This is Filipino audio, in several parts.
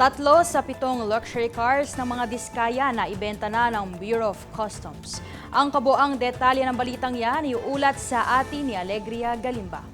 Tatlo sa pitong luxury cars ng mga diskaya na ibenta na ng Bureau of Customs. Ang kabuang detalye ng balitang yan iuulat sa atin ni Alegria Galimba.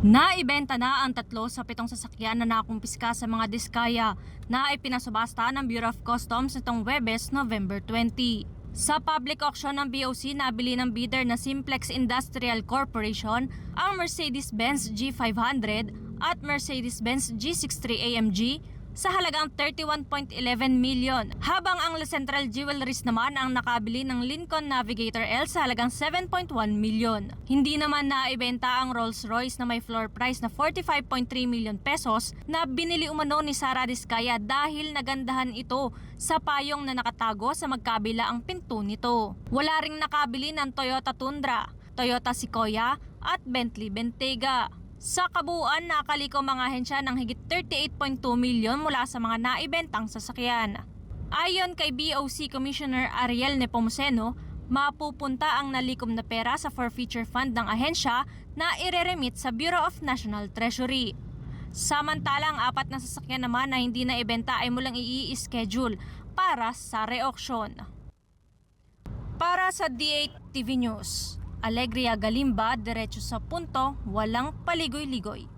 Naibenta na ang tatlo sa pitong sasakyan na nakumpiska sa mga diskaya na ipinasubasta ng Bureau of Customs nitong Webes, November 20. Sa public auction ng BOC, nabili ng bidder na Simplex Industrial Corporation ang Mercedes-Benz G500 at Mercedes-Benz G63 AMG sa halagang 31.11 million, habang ang La Central Jewelries naman ang nakabili ng Lincoln Navigator L sa halagang 7.1 million. Hindi naman naibenta ang Rolls-Royce na may floor price na 45.3 million pesos na binili umano ni Sara Diskaya dahil nagandahan ito sa payong na nakatago sa magkabila ang pinto nito. Wala ring nakabili ng Toyota Tundra, Toyota Sequoia at Bentley Bentayga. Sa kabuuan, nakaliko mga ahensya ng higit 38.2 milyon mula sa mga naibentang sasakyan. Ayon kay BOC Commissioner Ariel Nepomuceno, mapupunta ang nalikom na pera sa forfeiture fund ng ahensya na ireremit sa Bureau of National Treasury. Samantalang apat na sasakyan naman na hindi na ibenta ay mulang i-schedule para sa re-auction. Para sa D8 TV News, Alegria Galimba, diretso sa punto, walang paligoy-ligoy.